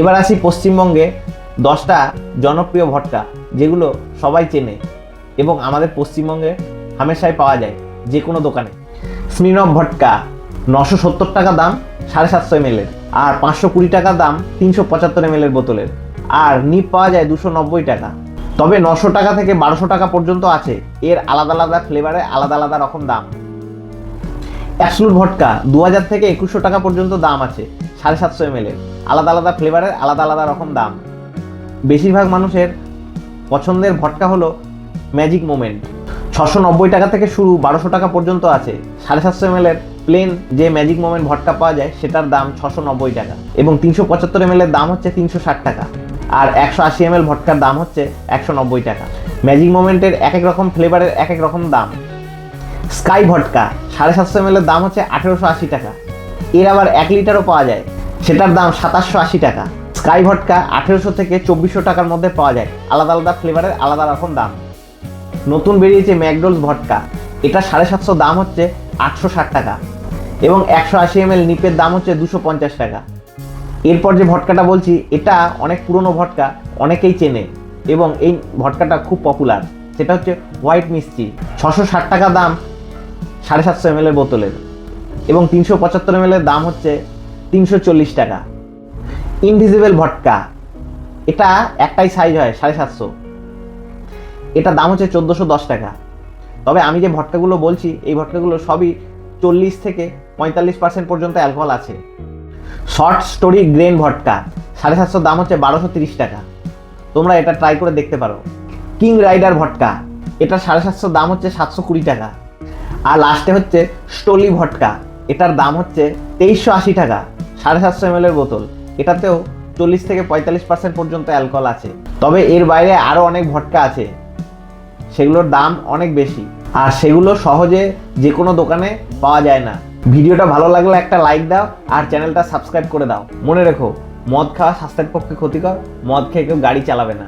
এবার আসি পশ্চিমবঙ্গে দশটা জনপ্রিয় ভটকা, যেগুলো সবাই চেনে এবং আমাদের পশ্চিমবঙ্গে হামেশাই পাওয়া যায় যে কোনো দোকানে। স্মিনভ ভটকা, নশো সত্তর টাকা দাম, সাড়ে সাতশো এমএলের আর পাঁচশো কুড়ি টাকা দাম, তিনশো পঁচাত্তর এমএলের বোতলের আর নিপ পাওয়া যায় দুশো নব্বই টাকা। তবে নশো টাকা থেকে বারোশো টাকা পর্যন্ত আছে, এর আলাদা আলাদা ফ্লেভারে আলাদা আলাদা রকম দাম। অ্যাবসলুট ভটকা দু হাজার থেকে একুশশো টাকা পর্যন্ত দাম আছে, সাড়ে সাতশো এমএল এর। আলাদা আলাদা ফ্লেভারের আলাদা আলাদা রকম দাম। বেশিরভাগ মানুষের পছন্দের ভটকা হলো ম্যাজিক মোমেন্ট ছশো নব্বই টাকা থেকে শুরু বারোশো টাকা পর্যন্ত আছে। সাড়ে সাতশো এমএল এর প্লেন যে ম্যাজিক মোমেন্ট ভটকা পাওয়া যায়, সেটার দাম ছশো নব্বই টাকা। এবং তিনশো পঁচাত্তর এমএল এর দাম হচ্ছে তিনশো ষাট টাকা। আর একশো আশি এমএল ভটকার দাম হচ্ছে একশো নব্বই টাকা। ম্যাজিক মোমেন্টের এক এক রকম ফ্লেভারের এক এক রকম দাম। স্কাই ভটকা, সাড়ে সাতশো এমএল এর দাম হচ্ছে আঠেরোশো আশি টাকা। এর আবার এক লিটারও পাওয়া যায়। সেটার দাম সাতাশশো আশি টাকা। স্কাই ভটকা আঠেরোশো থেকে চব্বিশশো টাকার মধ্যে পাওয়া যায়। আলাদা আলাদা ফ্লেভারের আলাদা রকম দাম। নতুন বেরিয়েছে ম্যাকডোলস ভটকা এটা সাড়ে সাতশো দাম হচ্ছে আটশো ষাট টাকা। এবং একশো আশি এমএল নিপের দাম হচ্ছে দুশো পঞ্চাশ টাকা। এরপর যে ভটকাটা বলছি, এটা অনেক পুরনো ভটকা অনেকেই চেনে। এবং এই ভটকাটা খুব পপুলার সেটা হচ্ছে হোয়াইট মিষ্টি ছশো ষাট টাকা দাম সাড়ে সাতশো এমএল এর বোতলের। এবং তিনশো পঁচাত্তর এমএল এর দাম হচ্ছে তিনশো চল্লিশ টাকা। ইনভিজিবল ভটকা এটা একটাই সাইজ হয়, সাড়ে সাতশো। এটা দাম হচ্ছে চোদ্দোশো দশ টাকা। তবে আমি যে ভটকাগুলো বলছি, এই ভটকাগুলো সবই চল্লিশ থেকে পঁয়তাল্লিশ পার্সেন্ট পর্যন্ত অ্যালকোহল আছে। শর্ট স্টোরি গ্রেন ভটকা সাড়ে সাতশো দাম হচ্ছে বারোশো তিরিশ টাকা। তোমরা এটা ট্রাই করে দেখতে পারো। কিং রাইডার ভটকা এটা সাড়ে সাতশো দাম হচ্ছে সাতশো কুড়ি টাকা। আর লাস্টে হচ্ছে স্টোলি ভটকা এটার দাম হচ্ছে তেইশশো আশি টাকা। সাড়ে সাতশো এমএলের বোতল। এটাতেও চল্লিশ থেকে পঁয়তাল্লিশ পার্সেন্ট পর্যন্ত অ্যালকোহল আছে। তবে এর বাইরে আরও অনেক ভটকা আছে। সেগুলোর দাম অনেক বেশি। আর সেগুলো সহজে যে কোনো দোকানে পাওয়া যায় না। ভিডিওটা ভালো লাগলে একটা লাইক দাও আর চ্যানেলটা সাবস্ক্রাইব করে দাও। মনে রেখো, মদ খাওয়া স্বাস্থ্যের পক্ষে ক্ষতিকর, মদ খেয়ে কেউ গাড়ি চালাবে না।